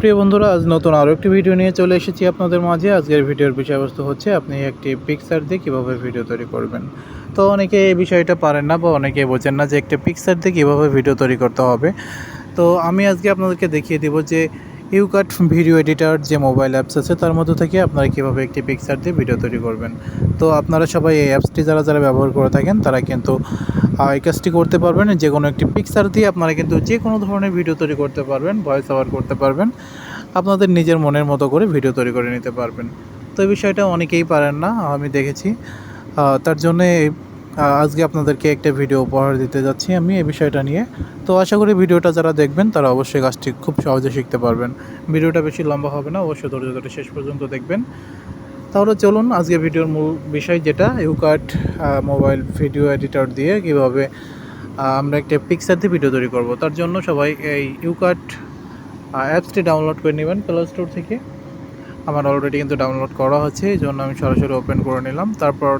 প্রিয় বন্ধুরা, আজ নতুন আরও একটি ভিডিও নিয়ে চলে এসেছি আপনাদের মাঝে। আজকের ভিডিওর বিষয়বস্তু হচ্ছে, আপনি একটি পিকচার দিয়ে কীভাবে ভিডিও তৈরি করবেন। তো অনেকে এই বিষয়টা পারেন না বা অনেকে বোঝেন না যে একটা পিকচার দিয়ে কীভাবে ভিডিও তৈরি করতে হবে। তো আমি আজকে আপনাদেরকে দেখিয়ে দেবো যে ইউকাট ভিডিও এডিটার যে মোবাইল অ্যাপস আছে, তার মধ্যে থেকে আপনারা কীভাবে একটি পিকচার দিয়ে ভিডিও তৈরি করবেন। তো আপনারা সবাই এই অ্যাপসটি যারা যারা ব্যবহার করে থাকেন, তারা কিন্তু এই কাজটি করতে পারবেন। যে কোনো একটি পিকচার দিয়ে আপনারা কিন্তু যে কোনো ধরনের ভিডিও তৈরি করতে পারবেন ভয়েস ওভার করতে পারবেন। আপনাদের নিজের মনের মতো করে ভিডিও তৈরি করে নিতে পারবেন। তো এই বিষয়টা অনেকেই পারেন না, আমি দেখেছি। তার জন্যে আজকে আপনাদেরকে একটা ভিডিও উপহার দিতে যাচ্ছি আমি এই বিষয়টা নিয়ে। তো আশা করি ভিডিওটা যারা দেখবেন, তারা অবশ্যই কাজটি খুব সহজে শিখতে পারবেন। ভিডিওটা বেশি লম্বা হবে না, অবশ্যই ধৈর্য ধরে শেষ পর্যন্ত দেখবেন। তাহলে চলুন আজকে ভিডিওর মূল বিষয় যেটা ইউকাট মোবাইল ভিডিও এডিটর দিয়ে কীভাবে আমরা একটা পিকচার দিয়ে ভিডিও তৈরি করব। তার জন্য সবাই এই ইউকাট অ্যাপসটি ডাউনলোড করে নেবেন প্লে স্টোর থেকে। আমার অলরেডি কিন্তু ডাউনলোড করা হচ্ছে এই জন্য আমি সরাসরি ওপেন করে নিলাম। তারপর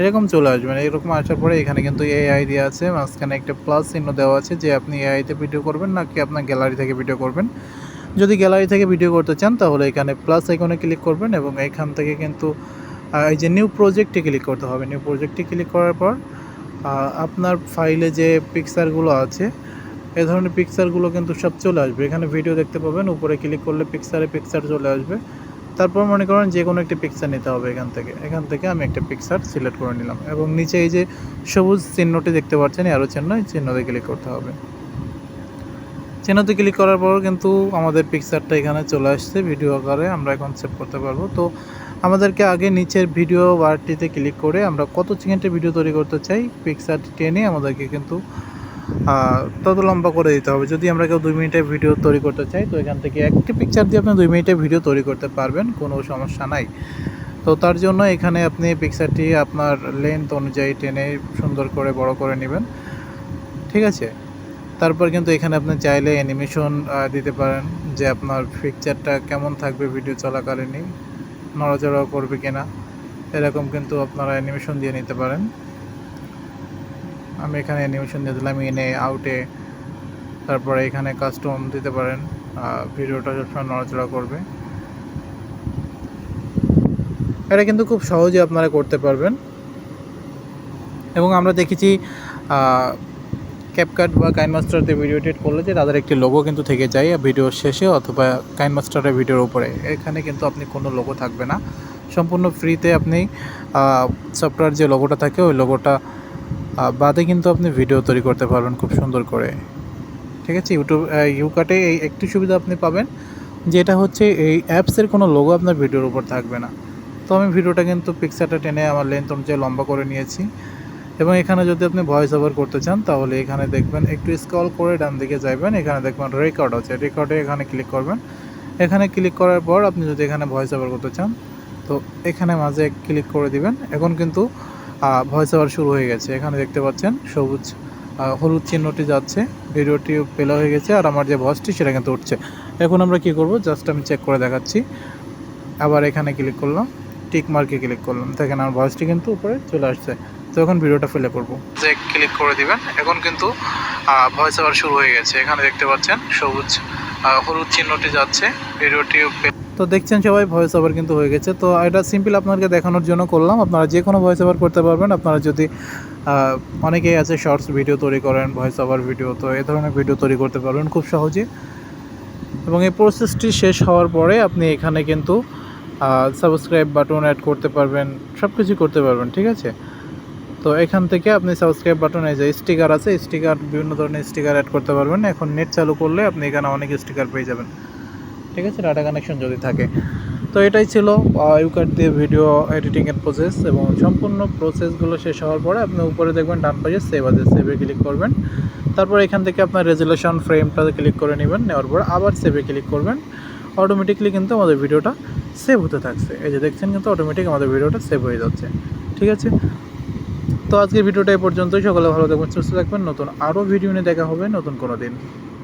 এরকম চলে আসবেন এরকম আসার পরে এখানে কিন্তু এআই দেওয়া আছে, মাঝখানে একটা প্লাস চিহ্ন দেওয়া আছে যে আপনি এআইতে ভিডিও করবেন নাকি আপনার গ্যালারি থেকে ভিডিও করবেন। যদি গ্যালারি থেকে ভিডিও করতে চান তাহলে এখানে প্লাস আইকনে ক্লিক করবেন এবং এখান থেকে কিন্তু এই যে নিউ প্রজেক্টে ক্লিক করতে হবে। নিউ প্রজেক্টে ক্লিক করার পর আপনার ফাইলে যে পিকচারগুলো আছে, এ ধরনের পিকচারগুলো কিন্তু সব চলে আসবে। এখানে ভিডিও দেখতে পাবেন, উপরে ক্লিক করলে পিকচারে পিকচার চলে আসবে। তারপর মনে করেন যে কোনো একটি পিকচার নিতে হবে এখান থেকে। এখান থেকে আমি একটা পিকচার সিলেক্ট করে নিলাম এবং নিচে এই যে সবুজ চিহ্নটি দেখতে পাচ্ছেন আরও চিহ্ন, এই চিহ্নতে ক্লিক করতে হবে। চিহ্নতে ক্লিক করার পর কিন্তু আমাদের পিকচারটা এখানে চলে আসছে ভিডিও আকারে আমরা এখন সেভ করতে পারব। তো আমাদেরকে আগে নিচের ভিডিও বারটিতে ক্লিক করে আমরা কত সেকেন্ডের ভিডিও তৈরি করতে চাই পিকচারটি টেনে আমাদেরকে কিন্তু তত লম্বা করে দিতে হবে। যদি আমরা কেউ দুই মিনিটের ভিডিও তৈরি করতে চাই, তো এখান থেকে একটি পিকচার দিয়ে আপনি দুই মিনিটের ভিডিও তৈরি করতে পারবেন, কোনো সমস্যা নাই। তো তার জন্য এখানে আপনি পিকচারটি আপনার লেন্থ অনুযায়ী টেনে সুন্দর করে বড় করে নেবেন। ঠিক আছে? তারপর কিন্তু এখানে আপনি চাইলে অ্যানিমেশন দিতে পারেন যে আপনার পিকচারটা কেমন থাকবে ভিডিও চলাকালীনই নড়াচড়া করবে কিনা, এরকম কিন্তু আপনারা অ্যানিমেশন দিয়ে নিতে পারেন। আমি এখানে অ্যানিমেশন দিয়ে দিলাম ইনে আউটে তারপরে এখানে কাস্টম দিতে পারেন। ভিডিওটা সবসময় নড়াচড়া করবে। এটা কিন্তু খুব সহজে আপনারা করতে পারবেন। এবং আমরা দেখেছি ক্যাপকাট বা কাইনমাস্টারতে ভিডিও এডিট করলে যে তাদের একটি লোগো কিন্তু থেকে যায় ভিডিওর শেষে অথবা কাইনমাস্টারের ভিডিওর উপরে। এখানে কিন্তু আপনি কোনো লোগো থাকবে না। সম্পূর্ণ ফ্রিতে আপনি সফটওয়্যার যে লোগোটা থাকে, ওই লোগোটা বাদে কিন্তু আপনি ভিডিও তৈরি করতে পারবেন খুব সুন্দর করে। ঠিক আছে? ইউটিউব ইউকাটে এই একটি সুবিধা আপনি পাবেন, যেটা হচ্ছে এই অ্যাপসের কোনো লোগো আপনার ভিডিওর উপর থাকবে না। তো আমি ভিডিওটা কিন্তু পিকচারটা টেনে আমার লেন্থ অনুযায়ী লম্বা করে নিয়েছি। এবং এখানে যদি আপনি ভয়েস ওভার করতে চান, তাহলে এখানে দেখবেন একটু স্ক্রল করে ডান দিকে যাবেন এখানে দেখবেন রেকর্ড আছে। রেকর্ডে এখানে ক্লিক করবেন। এখানে ক্লিক করার পর আপনি যদি এখানে ভয়েস ওভার করতে চান, তো এখানে মাঝে ক্লিক করে দিবেন। এখন কিন্তু ভয়েস ওভার শুরু হয়ে গেছে। এখানে দেখতে পাচ্ছেন সবুজ হলুদ চিহ্নটি যাচ্ছে। ভিডিওটি পেলে হয়ে গেছে আর আমার যে ভয়েসটি সেটা কিন্তু উঠছে। এখন আমরা কি করব? জাস্ট আমি চেক করে দেখাচ্ছি। আবার এখানে ক্লিক করলাম। টিক মার্কে ক্লিক করলাম। দেখেন আমার ভয়েসটি কিন্তু উপরে চলে আসছে। তো এখন ভিডিওটা ফেলে করব। যে ক্লিক করে দিবেন, এখন কিন্তু ভয়েস ওভার শুরু হয়ে গেছে। এখানে দেখতে পাচ্ছেন সবুজ হলুদ চিহ্নটি যাচ্ছে। ভিডিওটি তো দেখছেন সবাই ভয়েস ওভার কিন্তু হয়ে গেছে। তো এটা সিম্পল আপনাদেরকে দেখানোর জন্য করলাম। আপনারা যে কোনো ভয়েস ওভার করতে পারবেন। আপনারা যদি অনেকেই আছে শর্টস ভিডিও তৈরি করেন ভয়েস ওভার ভিডিও তো এই ধরনের ভিডিও তৈরি করতে পারবেন খুব সহজে। এবং এই প্রসেসটি শেষ হওয়ার পরে আপনি এখানে কিন্তু সাবস্ক্রাইব বাটন অ্যাড করতে পারবেন সব কিছু করতে পারবেন, ঠিক আছে? তো এখান থেকে আপনি সাবস্ক্রাইব বাটনে যে স্টিকার আছে স্টিকার বিভিন্ন ধরনের স্টিকার অ্যাড করতে পারবেন। এখন নেট চালু করলে আপনি এখানে অনেক স্টিকার পেয়ে যাবেন। ঠিক আছে? ডাটা কানেকশন যদি থাকে। তো এটাই ছিল ইউকাট দিয়ে ভিডিও এডিটিংয়ের প্রসেস এবং সম্পূর্ণ প্রসেসগুলো শেষ হওয়ার পরে আপনি উপরে দেখবেন ডান পাশে সেভ আছে সেভে ক্লিক করবেন। তারপর এখান থেকে আপনার রেজুলেশন ফ্রেমটা ক্লিক করে নেবেন, নেওয়ার পর আবার সেভে ক্লিক করবেন। অটোমেটিকলি কিন্তু আমাদের ভিডিওটা সেভ হতে থাকছে। এই যে দেখছেন কিন্তু অটোমেটিক আমাদের ভিডিওটা সেভ হয়ে যাচ্ছে। ঠিক আছে? তো আজকের ভিডিওটা এই পর্যন্তই। সকলে ভালো থাকবেন, সুস্থ থাকবেন। নতুন আরও ভিডিও নিয়ে দেখা হবে নতুন কোনো দিন।